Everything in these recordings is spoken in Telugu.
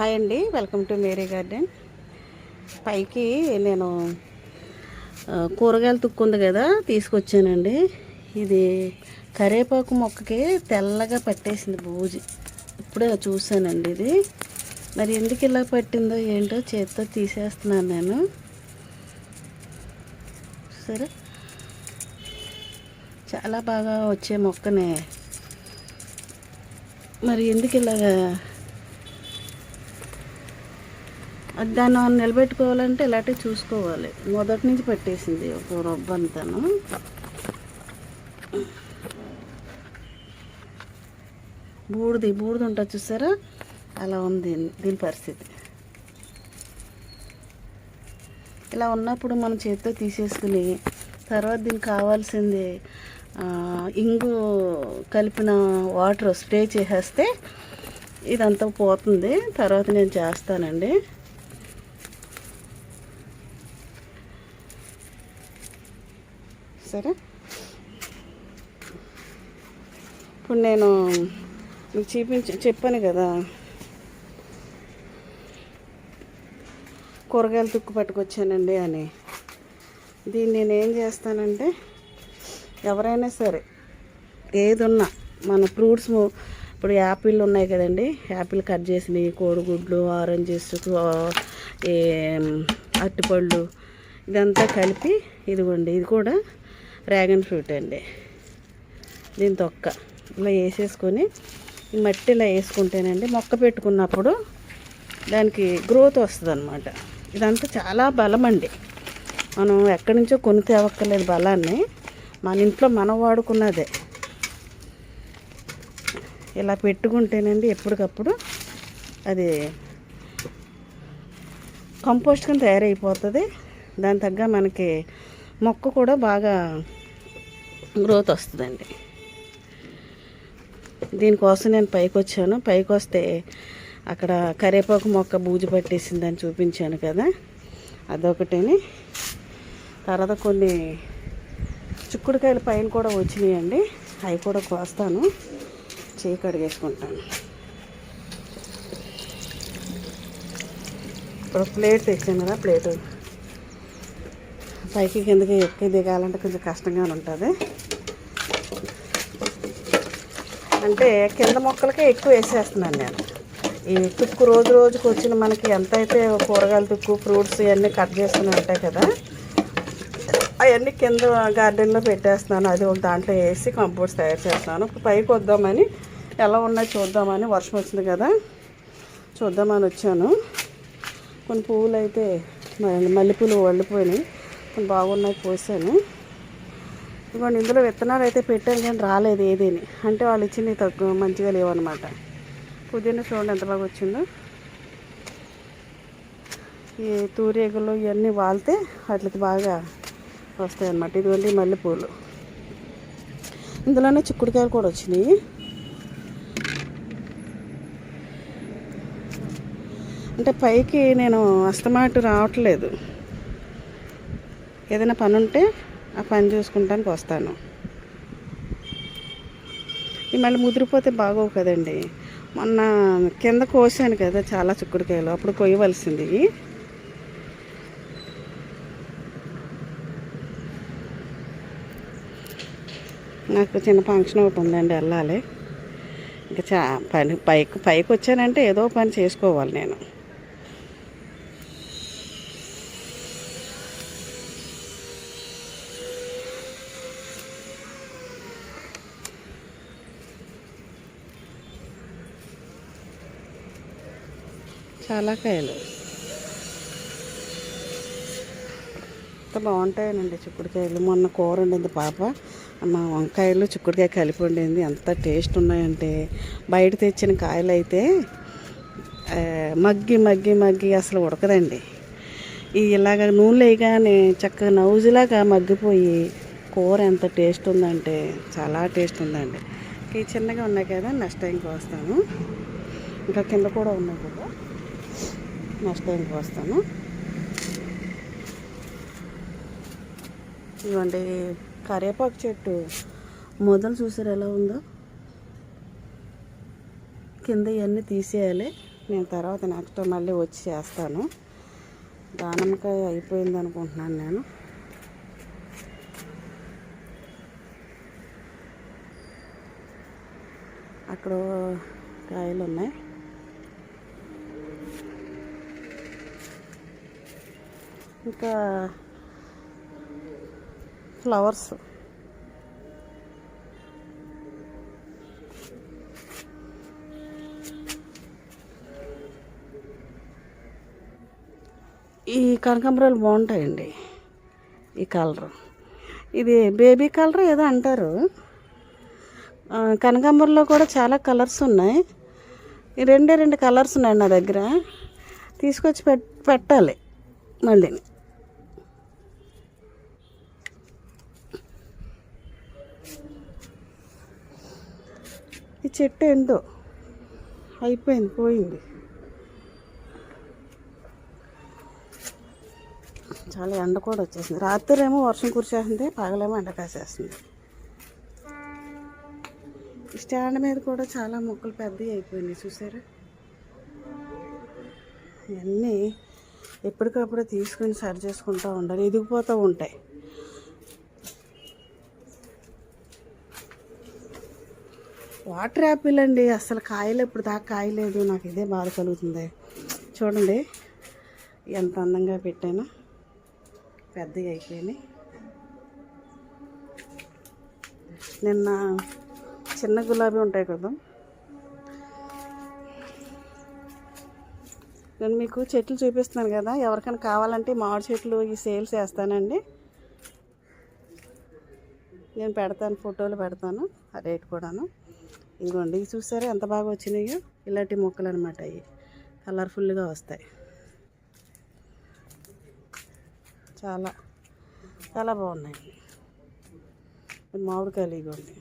హాయ్ అండి. Welcome to Mary garden. పైకి నేను కూరగాయలు తుక్కుంది కదా తీసుకొచ్చానండి. ఇది కరేపాకు మొక్కకి తెల్లగా పట్టేసింది బూజి. ఇప్పుడే చూసానండి ఇది. మరి ఎందుకు ఇలా పట్టిందో ఏంటో చేత్తో తీసేస్తున్నాను నేను. సరే. చాలా బాగా వచ్చే మొక్కనే. మరి ఎందుకు ఇలాగా అది దాన్ని మనం నిలబెట్టుకోవాలంటే ఇలాంటివి చూసుకోవాలి. మొదటి నుంచి పెట్టేసింది ఒక రొబ్బంతాను బూడిది బూడిది ఉంటుంది చూసారా? అలా ఉంది దీని పరిస్థితి. ఇలా ఉన్నప్పుడు మనం చేతితో తీసేసుకుని తర్వాత దీనికి కావాల్సింది ఇంగు కలిపిన వాటర్ స్ప్రే చేసేస్తే ఇదంతా పోతుంది. తర్వాత నేను చేస్తానండి. సరే. ఇప్పుడు నేను మీకు చూపించి చెప్పాను కదా. కూరగాయలు తుక్కు పట్టుకొచ్చానండి అని. దీన్ని నేను ఏం చేస్తానంటే ఎవరైనా సరే ఏది ఉన్నా మన ఫ్రూట్స్ ఇప్పుడు యాపిల్ ఉన్నాయి కదండి. యాపిల్ కట్ చేసినవి కోడిగుడ్లు ఆరెంజెస్ అరటిపళ్ళు ఇదంతా కలిపి ఇదిగోండి ఇది కూడా డ్రాగన్ ఫ్రూట్ అండి. దీని తొక్క ఇలా వేసేసుకొని ఈ మట్టి ఇలా వేసుకుంటేనండి మొక్క పెట్టుకున్నప్పుడు దానికి గ్రోత్ వస్తుంది అనమాట ఇదంతా చాలా బలం అండి. మనం ఎక్కడి నుంచో కొని తేవక్కర్లేదు బలాన్ని. మన ఇంట్లో మనం వాడుకున్నదే. ఇలా పెట్టుకుంటేనండి ఎప్పటికప్పుడు అది కంపోస్ట్ కింద తయారైపోతుంది. దాని తగ్గ మనకి మొక్క కూడా బాగా గ్రోత్ వస్తుందండి. దీనికోసం నేను పైకి వచ్చాను. పైకి వస్తే అక్కడ కరివేపాకు మొక్క బూజు పట్టేసిందని చూపించాను కదా. అదొకటిని. తర్వాత కొన్ని చిక్కుడుకాయల పైన కూడా వచ్చినాయండి. అవి కూడా కోస్తాను. చేయి కడిగేసుకుంటాను. ఇప్పుడు ప్లేట్ తెచ్చాను కదా ప్లేట్. పైకి కిందకి ఎక్కి దిగాలంటే కొంచెం కష్టంగానే ఉంటుంది. అంటే కింద మొక్కలకే ఎక్కువ వేసేస్తున్నాను నేను. ఈ తుక్కు రోజు రోజుకు వచ్చిన మనకి ఎంత అయితే కూరగాయల తుక్కు ఫ్రూట్స్ ఇవన్నీ కట్ చేస్తూనే ఉంటాయి కదా అవన్నీ కింద గార్డెన్లో పెట్టేస్తున్నాను. అది ఒక దాంట్లో వేసి కంపోస్ట్ తయారు చేస్తున్నాను. పైకి వద్దామని ఎలా ఉన్నాయి చూద్దామని వర్షం వచ్చింది కదా చూద్దామని వచ్చాను. కొన్ని పువ్వులు అయితే మల్లెపూలు వండిపోయినాయి మొత్తం బాగున్నాయి పోసాను ఇదిగోండి ఇందులో విత్తనాలు అయితే పెట్టాను కానీ రాలేదు ఏదేని. అంటే వాళ్ళు ఇచ్చినవి తక్కువ మంచిగా లేవన్నమాట. పుదీనా చూడండి ఎంత బాగా వచ్చిందో. ఈ తూరేగులు ఇవన్నీ వాళ్తే వాటికి బాగా వస్తాయి అన్నమాట ఇదిగోండి మల్లెపూలు. ఇందులోనే చిక్కుడుకాయలు కూడా వచ్చినాయి. అంటే పైకి నేను అస్తమాటు రావట్లేదు. ఏదైనా పని ఉంటే ఆ పని చూసుకుంటానికి వస్తాను. ఈ మళ్ళీ ముదిరిపోతే బాగోవు కదండి. మొన్న కింద కోసాను కదా చాలా చిక్కుడుకాయలు అప్పుడు కొయ్యవలసింది. నాకు చిన్న ఫంక్షన్ ఒకటి ఉందండి వెళ్ళాలి. ఇంకా చా పని పైకి పైకి వచ్చానంటే ఏదో పని చేసుకోవాలి నేను. చాలా కాయలు. ఎంత బాగుంటాయనండి చిక్కుడుకాయలు. మొన్న కూర వండింది పాప. మా వంకాయలు చిక్కుడుకాయ కలిపి వండింది. ఎంత టేస్ట్ ఉన్నాయంటే. బయట తెచ్చిన కాయలు అయితే మగ్గి మగ్గి మగ్గి అసలు ఉడకదండి. ఈ ఇలాగ నూనె వేయగానే చక్కగా నౌజులాగా మగ్గిపోయి కూర ఎంత టేస్ట్ ఉందంటే చాలా టేస్ట్ ఉందండి. ఈ చిన్నగా ఉన్నాయి కదా నెక్స్ట్ టైంకి వస్తాను. ఇంకా కింద కూడా ఉన్నాయి కదా. నెక్స్ట్ టైంకి పోస్తాను ఇవ్వండి కరివేపాకు చెట్టు మొదలు చూసారు ఎలా ఉందో? కింద ఇవన్నీ తీసేయాలి. నేను తర్వాత నెక్స్ట్ మళ్ళీ వచ్చి చేస్తాను. దానిమ్మకాయ అయిపోయింది అనుకుంటున్నాను నేను. అక్కడ కాయలు ఉన్నాయి. ఇంకా ఫ్లవర్స్. ఈ కనకాంబరాలు బాగుంటాయండి. ఈ కలర్. ఇది బేబీ కలర్ ఏదో అంటారు. కనకాంబరంలో కూడా చాలా కలర్స్ ఉన్నాయి. ఈ రెండే రెండు కలర్స్ ఉన్నాయి నా దగ్గర. తీసుకొచ్చి పెట్టాలి మళ్ళీ ఈ చెట్టు ఏందో. అయిపోయింది పోయింది. చాలా ఎండ కూడా వచ్చేసింది. రాత్రి ఏమో వర్షం కురిసేస్తుంది పగలేమో ఎండ కాసేస్తుంది. స్టాండ్ మీద కూడా చాలా మొక్కలు పెద్దవి అయిపోయినాయి చూసారా? ఇవన్నీ ఎప్పటికప్పుడు తీసుకుని సరి చేసుకుంటూ ఉండాలి ఎదిగిపోతూ ఉంటాయి. వాటర్ యాపిల్ అండి. అసలు కాయలు ఇప్పుడు దాకా కాయలేదు. నాకు ఇదే బాధ కలుగుతుంది. చూడండి ఎంత అందంగా పెట్టాను. పెద్దవి అయిపోయినాయి. నిన్న చిన్న గులాబీ ఉంటాయి కదా. నేను మీకు చెట్లు చూపిస్తున్నాను కదా. ఎవరికైనా కావాలంటే మామిడి చెట్లు ఈ సేల్స్ వేస్తానండి నేను పెడతాను ఫోటోలు పెడతాను ఆ రేట్ కూడాను. ఇదిగోండి ఇవి చూసారా? ఎంత బాగా వచ్చినాయో? ఇలాంటి మొక్కలు అనమాట అవి. కలర్ఫుల్గా వస్తాయి. చాలా చాలా బాగున్నాయి. మామిడికాయలు ఇవ్వండి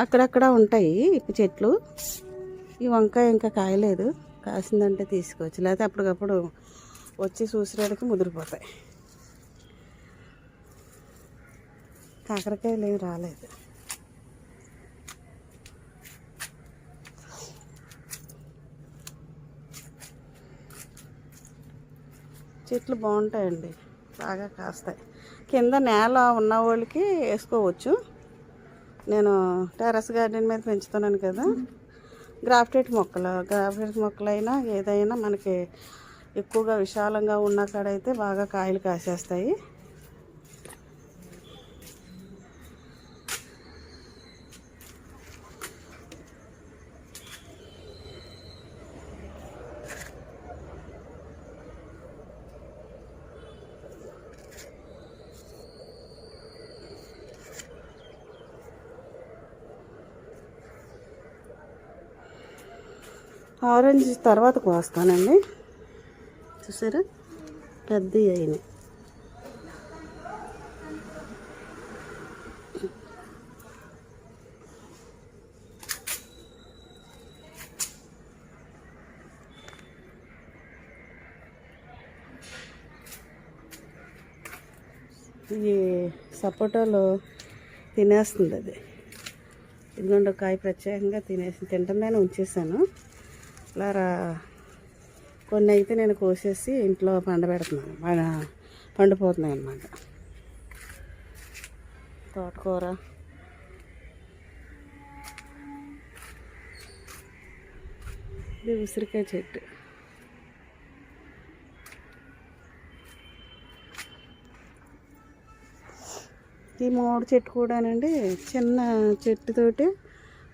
అక్కడక్కడ ఉంటాయి ఇప్పుడు చెట్లు. ఈ వంకాయ ఇంకా కాయలేదు. కాసిందంటే తీసుకోవచ్చు. లేకపోతే అప్పటికప్పుడు వచ్చి చూసేటికి ముదిరిపోతాయి. కాకరకాయలు ఏమి రాలేదు. చెట్లు బాగుంటాయండి. బాగా కాస్తాయి. కింద నేల ఉన్న వాళ్ళకి వేసుకోవచ్చు. నేను టెర్రస్ గార్డెన్ మీద పెంచుతున్నాను కదా. గ్రాఫ్టెడ్ మొక్కలు గ్రాఫ్టెడ్ మొక్కలైనా ఏదైనా మనకి ఎక్కువగా విశాలంగా ఉన్న కాడైతే బాగా కాయలు కాసేస్తాయి. ఆరెంజ్ తర్వాత కోస్తానండి. చూసారా? పెద్ద అయినాయి. ఈ సపోటాలో తినేస్తుంది అది. ఎందుకంటే కాయ ప్రత్యేకంగా తినేసి తింటుందని ఉంచేసాను. ఇలా కొన్ని అయితే నేను కోసేసి ఇంట్లో పండబెడుతున్నాను మన- పండిపోతున్నాయి అన్నమాట. తోటకూర. ఇది ఉసిరికాయ చెట్టు. ఈ మామిడి చెట్టు కూడానండి చిన్న చెట్టుతోటి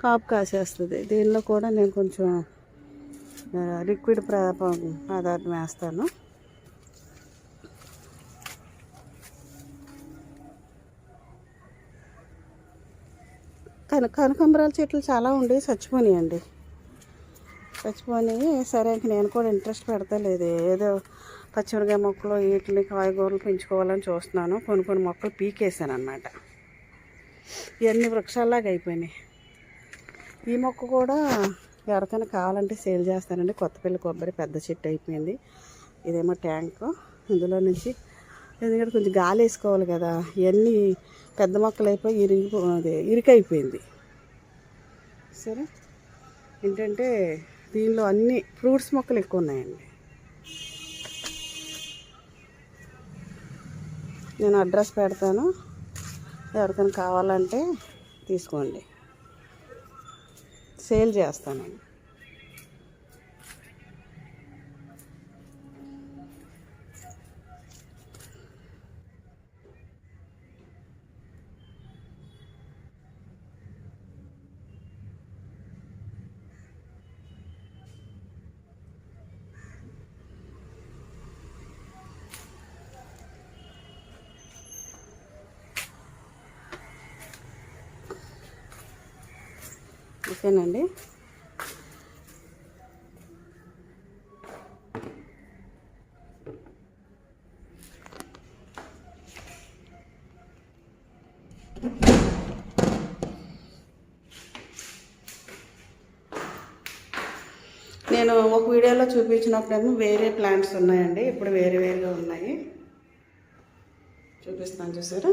కాపు కాసేస్తుంది. దీనిలో కూడా నేను కొంచెం లిక్విడ్ పదార్థం వేస్తాను. కన కనకంబరాల చెట్లు చాలా ఉండి చచ్చిపోయినాయండి చచ్చిపోయినాయి సరే ఇంక నేను కూడా ఇంట్రెస్ట్ పెడతలేదు. ఏదో పచ్చిమిరకాయ మొక్కలు వీటిని కాయగూరలు పెంచుకోవాలని చూస్తున్నాను. కొన్ని కొన్ని మొక్కలు పీకేసాను అనమాట ఇవన్నీ వృక్షాల్లాగా అయిపోయినాయి. ఈ మొక్క కూడా ఎవరికైనా కావాలంటే సేల్ చేస్తానండి. కొత్తపల్లి కొబ్బరి పెద్ద చెట్టు అయిపోయింది. ఇదేమో ట్యాంకు. ఇందులో నుంచి ఎందుకంటే కొంచెం గాలి వేసుకోవాలి కదా. ఇవన్నీ పెద్ద మొక్కలు అయిపోయి ఇరిగి అదే ఇరికైపోయింది. సరే? ఏంటంటే దీనిలో అన్ని ఫ్రూట్స్ మొక్కలు ఎక్కువ ఉన్నాయండి. నేను అడ్రస్ పెడతాను. ఎవరికైనా కావాలంటే తీసుకోండి. సేల్ చేస్తాను ఓకేనండి. నేను ఒక వీడియోలో చూపించినప్పుడేమో వేరే ప్లాంట్స్ ఉన్నాయండి. ఇప్పుడు వేరే వేరేగా ఉన్నాయి. చూపిస్తాను చూసారా?